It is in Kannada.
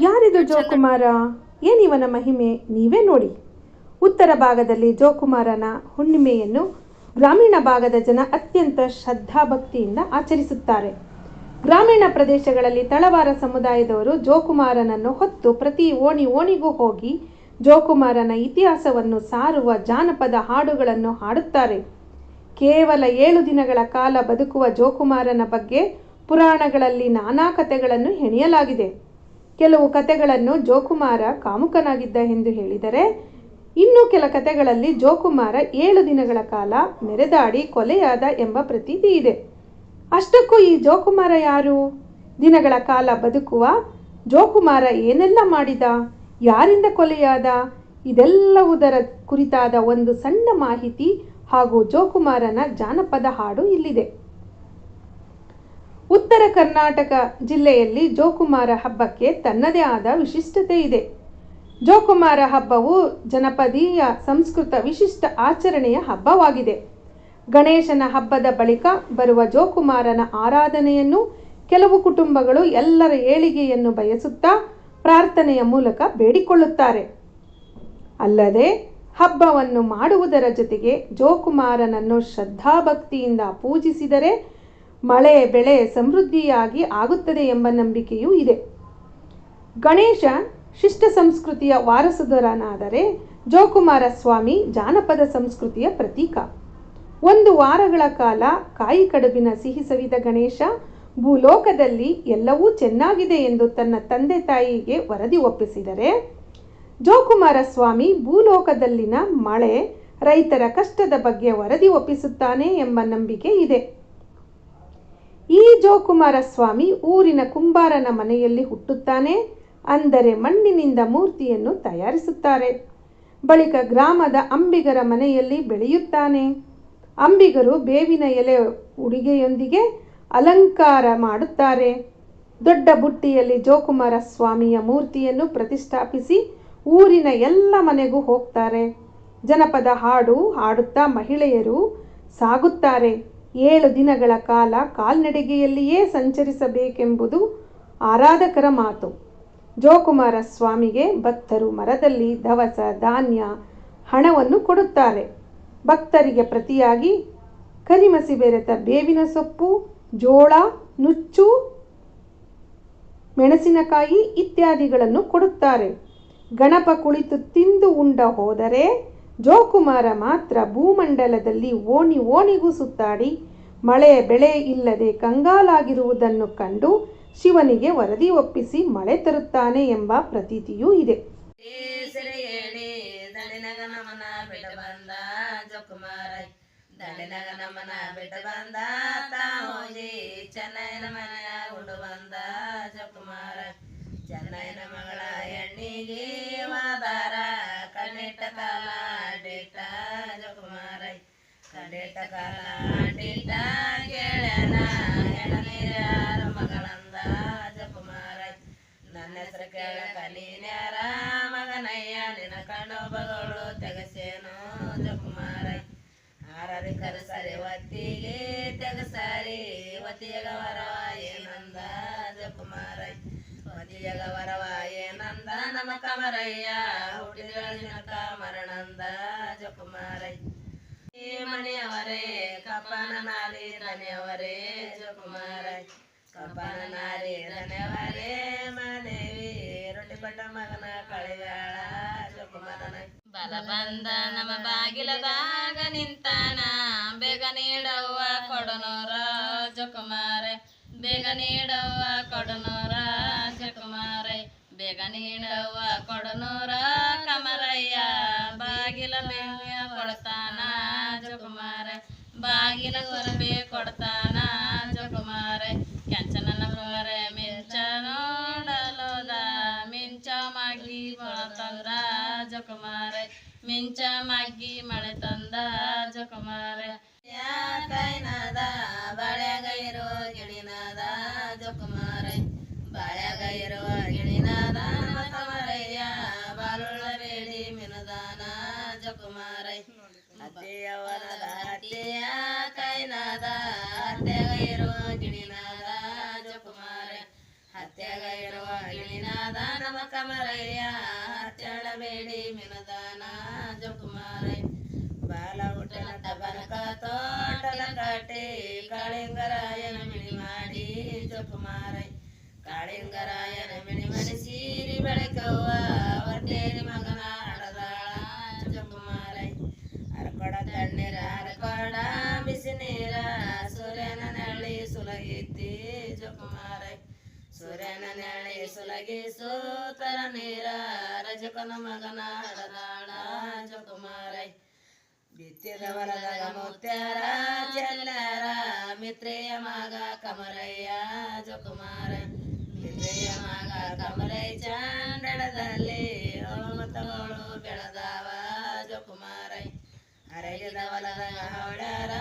ಯಾರಿದು ಜೋಕುಮಾರ? ಏನಿವನ ಮಹಿಮೆ? ನೀವೇ ನೋಡಿ. ಉತ್ತರ ಭಾಗದಲ್ಲಿ ಜೋಕುಮಾರನ ಹುಣ್ಣಿಮೆಯನ್ನು ಗ್ರಾಮೀಣ ಭಾಗದ ಜನ ಅತ್ಯಂತ ಶ್ರದ್ಧಾಭಕ್ತಿಯಿಂದ ಆಚರಿಸುತ್ತಾರೆ. ಗ್ರಾಮೀಣ ಪ್ರದೇಶಗಳಲ್ಲಿ ತಳವಾರ ಸಮುದಾಯದವರು ಜೋಕುಮಾರನನ್ನು ಹೊತ್ತು ಪ್ರತಿ ಓಣಿ ಓಣಿಗೂ ಹೋಗಿ ಜೋಕುಮಾರನ ಇತಿಹಾಸವನ್ನು ಸಾರುವ ಜಾನಪದ ಹಾಡುಗಳನ್ನು ಹಾಡುತ್ತಾರೆ. ಕೇವಲ ಏಳು ದಿನಗಳ ಕಾಲ ಬದುಕುವ ಜೋಕುಮಾರನ ಬಗ್ಗೆ ಪುರಾಣಗಳಲ್ಲಿ ನಾನಾ ಕಥೆಗಳನ್ನು ಹೆಣೆಯಲಾಗಿದೆ. ಕೆಲವು ಕಥೆಗಳನ್ನು ಜೋಕುಮಾರ ಕಾಮುಕನಾಗಿದ್ದ ಎಂದು ಹೇಳಿದರೆ, ಇನ್ನು ಕೆಲ ಕಥೆಗಳಲ್ಲಿ ಜೋಕುಮಾರ ಏಳು ದಿನಗಳ ಕಾಲ ಮೆರೆದಾಡಿ ಕೊಲೆಯಾದ ಎಂಬ ಪ್ರತೀತಿ ಇದೆ. ಅಷ್ಟಕ್ಕೂ ಈ ಜೋಕುಮಾರ ಯಾರು? ದಿನಗಳ ಕಾಲ ಬದುಕುವ ಜೋಕುಮಾರ ಏನೆಲ್ಲ ಮಾಡಿದ? ಯಾರಿಂದ ಕೊಲೆಯಾದ? ಇದೆಲ್ಲವುದರ ಕುರಿತಾದ ಒಂದು ಸಣ್ಣ ಮಾಹಿತಿ ಹಾಗೂ ಜೋಕುಮಾರನ ಜಾನಪದ ಹಾಡು ಇಲ್ಲಿದೆ. ಉತ್ತರ ಕರ್ನಾಟಕ ಜಿಲ್ಲೆಯಲ್ಲಿ ಜೋಕುಮಾರ ಹಬ್ಬಕ್ಕೆ ತನ್ನದೇ ಆದ ವಿಶಿಷ್ಟತೆ ಇದೆ. ಜೋಕುಮಾರ ಹಬ್ಬವು ಜನಪದೀಯ ಸಂಸ್ಕೃತ ವಿಶಿಷ್ಟ ಆಚರಣೆಯ ಹಬ್ಬವಾಗಿದೆ. ಗಣೇಶನ ಹಬ್ಬದ ಬಳಿಕ ಬರುವ ಜೋಕುಮಾರನ ಆರಾಧನೆಯನ್ನು ಕೆಲವು ಕುಟುಂಬಗಳು ಎಲ್ಲರ ಏಳಿಗೆಯನ್ನು ಬಯಸುತ್ತಾ ಪ್ರಾರ್ಥನೆಯ ಮೂಲಕ ಬೇಡಿಕೊಳ್ಳುತ್ತಾರೆ. ಅಲ್ಲದೆ ಹಬ್ಬವನ್ನು ಮಾಡುವುದರ ಜೊತೆಗೆ ಜೋಕುಮಾರನನ್ನು ಶ್ರದ್ಧಾಭಕ್ತಿಯಿಂದ ಪೂಜಿಸಿದರೆ ಮಳೆ ಬೆಳೆ ಸಮೃದ್ಧಿಯಾಗಿ ಆಗುತ್ತದೆ ಎಂಬ ನಂಬಿಕೆಯೂ ಇದೆ. ಗಣೇಶ ಶಿಷ್ಟ ಸಂಸ್ಕೃತಿಯ ವಾರಸುದರನಾದರೆ ಜೋಕುಮಾರ ಸ್ವಾಮಿ ಜಾನಪದ ಸಂಸ್ಕೃತಿಯ ಪ್ರತೀಕ. ಒಂದು ವಾರಗಳ ಕಾಲ ಕಾಯಿ ಕಡುಬಿನ ಸಿಹಿ ಸವಿದ ಗಣೇಶ ಭೂಲೋಕದಲ್ಲಿ ಎಲ್ಲವೂ ಚೆನ್ನಾಗಿದೆ ಎಂದು ತನ್ನ ತಂದೆ ತಾಯಿಗೆ ವರದಿ ಒಪ್ಪಿಸಿದರೆ ಜೋಕುಮಾರ ಸ್ವಾಮಿ ಭೂಲೋಕದಲ್ಲಿನ ಮಳೆ ರೈತರ ಕಷ್ಟದ ಬಗ್ಗೆ ವರದಿ ಒಪ್ಪಿಸುತ್ತಾನೆ ಎಂಬ ನಂಬಿಕೆ ಇದೆ. ಈ ಜೋಕುಮಾರಸ್ವಾಮಿ ಊರಿನ ಕುಂಬಾರನ ಮನೆಯಲ್ಲಿ ಹುಟ್ಟುತ್ತಾನೆ ಅಂದರೆ ಮಣ್ಣಿನಿಂದ ಮೂರ್ತಿಯನ್ನು ತಯಾರಿಸುತ್ತಾರೆ. ಬಳಿಕ ಗ್ರಾಮದ ಅಂಬಿಗರ ಮನೆಯಲ್ಲಿ ಬೆಳೆಯುತ್ತಾನೆ. ಅಂಬಿಗರು ಬೇವಿನ ಎಲೆ ಉಡುಗೆಯೊಂದಿಗೆ ಅಲಂಕಾರ ಮಾಡುತ್ತಾರೆ. ದೊಡ್ಡ ಬುಟ್ಟಿಯಲ್ಲಿ ಜೋಕುಮಾರ ಸ್ವಾಮಿಯ ಮೂರ್ತಿಯನ್ನು ಪ್ರತಿಷ್ಠಾಪಿಸಿ ಊರಿನ ಎಲ್ಲ ಮನೆಗೂ ಹೋಗ್ತಾರೆ. ಜನಪದ ಹಾಡು ಹಾಡುತ್ತಾ ಮಹಿಳೆಯರು ಸಾಗುತ್ತಾರೆ. ಏಳು ದಿನಗಳ ಕಾಲ ಕಾಲ್ನಡಿಗೆಯಲ್ಲಿಯೇ ಸಂಚರಿಸಬೇಕೆಂಬುದು ಆರಾಧಕರ ಮಾತು. ಜೋಕುಮಾರ ಸ್ವಾಮಿಗೆ ಭಕ್ತರು ಮರದಲ್ಲಿ ದವಸ, ಧಾನ್ಯ, ಹಣವನ್ನು ಕೊಡುತ್ತಾರೆ. ಭಕ್ತರಿಗೆ ಪ್ರತಿಯಾಗಿ ಕರಿಮಸಿ ಬೆರೆತ ಬೇವಿನ ಸೊಪ್ಪು, ಜೋಳ, ನುಚ್ಚು, ಮೆಣಸಿನಕಾಯಿ ಇತ್ಯಾದಿಗಳನ್ನು ಕೊಡುತ್ತಾರೆ. ಗಣಪ ಕುಳಿತು ತಿಂದು ಉಂಡ ಹೋದರೆ ಜೋಕುಮಾರ ಮಾತ್ರ ಭೂಮಂಡಲದಲ್ಲಿ ಓಣಿ ಓಣಿಗೂ ಸುತ್ತಾಡಿ ಮಳೆ ಬೆಳೆ ಇಲ್ಲದೆ ಕಂಗಾಲಾಗಿರುವುದನ್ನು ಕಂಡು ಶಿವನಿಗೆ ವರದಿ ಒಪ್ಪಿಸಿ ಮಳೆ ತರುತ್ತಾನೆ ಎಂಬ ಪ್ರತೀತಿಯೂ ಇದೆ. ನಮನ ಕಣ್ಣಿಟ್ಟ ಕಾಲ ಅಡ್ಡಿಟ್ಟ ಕೇಳ್ಯಾನ ಹೆಣ್ಣನೀರ್ಯಾರ ಮಗಳಂದ ಜೋಕುಮಾರ ನನ್ನ ಹೆಸರು ಕೇಳ. ನೀನ್ಯಾರ ಮಗನಯ್ಯ. ನಿನ್ನ ಕಣ್ಣು ಬಗಳು ತೆಗಸೇನು ಜಕುಮಾರ ಆರರಿ ಕರಸರಿ ಒತ್ತಿಗೆ ತೆಗಸಾರಿ. ಒತ್ತಿಯಗ ವರವ ಏನಂದ ಜಕುಮಾರ ಒತ್ತಿಯಗ ವರವ ಏನಂದ ನಮ್ಮ ಕಮರಯ್ಯ? ಹುಟ್ಟಿದ ದಿನಕ ಮರಣಂದ ಮನೆಯವರೇ ಕಪ್ಪನ ನಾಲಿ ದನೆಯವರೇ ಜಕುಮಾರ ಕಪ್ಪನ ನಾರಿ ದನೆಯವರೇ ಮಾದೇವಿ ರೊಟ್ಟಿ ಪಟ್ಟ ಮಗನ ಕಳಿವ್ಯಾಳ ಜಕುಮಾರನ ಬಲ ಬಂದ ನಮ್ಮ ಬಾಗಿಲದಾಗ ನಿಂತಾನ. ಬೇಗ ನೀಡವ್ವ ಕೊಡನೋರ ಜಕುಮಾರ ಬೇಗ ನೀಡವ್ವ ಕೊಡನೋರ ಜಕುಮಾರ ಬೇಗ ನೀಡವ್ವ ಕೊಡನೋರ, ಕಮರಯ್ಯ. ಬಾಗಿಲ ಬೇಗ ಕೊಡ್ತಾನ ಬಾಗಿಲ ಹೊರಬೇ ಕೊಡ್ತಾನ ಜಕುಮಾರ ಕೆಂಚನನ ಹೊರೆ ಮಿಂಚ ನೋಡಲೋದ. ಮಿಂಚ ಮಗ್ಗಿ ಮಳೆ ತಂದ ಜಕುಮಾರ ಮಿಂಚ ಮಾಗಿ ಮಳೆ ತಂದ ಜಕುಮಾರ ಕೈನದ ಬಾಳ್ಯಾಗ ಇರೋ ಗಿಳಿನದ ಜಕುಮಾರ ಬಾಳ್ಯಾಗ ಇರುವ ಗಿಳಿನದ ದಾತೆಯವರ ದಾತೆಯ ಕೈನಾದ ಹತ್ಯಾಗ ಇರುವ ಗಿಣಿನಾದ ಜಪುಮಾರ ಹತ್ಯಾಗ ಇರುವ ಗಿಣಿನಾದ ನಮ ಕಮರಯ್ಯ ಹತ್ಯಾಡಬೇಡಿ ಮಿನದಾನ ಜಪುಮಾರ ಬಾಲ ಹುಟ್ಟನ ತಬನಕ ತೋಟದ ಕಾಟಿ ಕಾಳಿಂಗರಾಯನ ಮಿಣಿ ಮಾಡಿ ಜಪುಮಾರ ಕಾಳಿಂಗರಾಯನ ಮಿಣಿ ಮಾಡಿ ಸೀರಿ ಬೆಳಕವ್ವ ನೀರ ಸೂರ್ಯನ ನೆಳಿ ಸುಲಗಿತಿ ಜೋಕುಮಾರಯ್ಯ ಸೂರ್ಯನ ನೆಳಿ ಸುಲಗಿ ಸೂತರ ನೀರ, ರಜಕನ ಮಗನ ಹಡದಾಳ ಜೋಕುಮಾರಯ್ಯ ಬಿತ್ತಿದ ಹೊಲದಾಗ ಮುತ್ಯಾರ ಚೆಲ್ಲಾರ ಮಿತ್ರೆಯ ಮಗ ಕಮರಯ್ಯ ಜೋಕುಮಾರ. ಮಿತ್ರೆಯ ಮಗ ಕಮರೈ ಚಾಂಡಳದಲ್ಲಿ ಮತಗಳು ಬೆಳೆದ ಹರಗಿದ ಹೊಲದಾಗ ಹೊಳ್ಯಾರ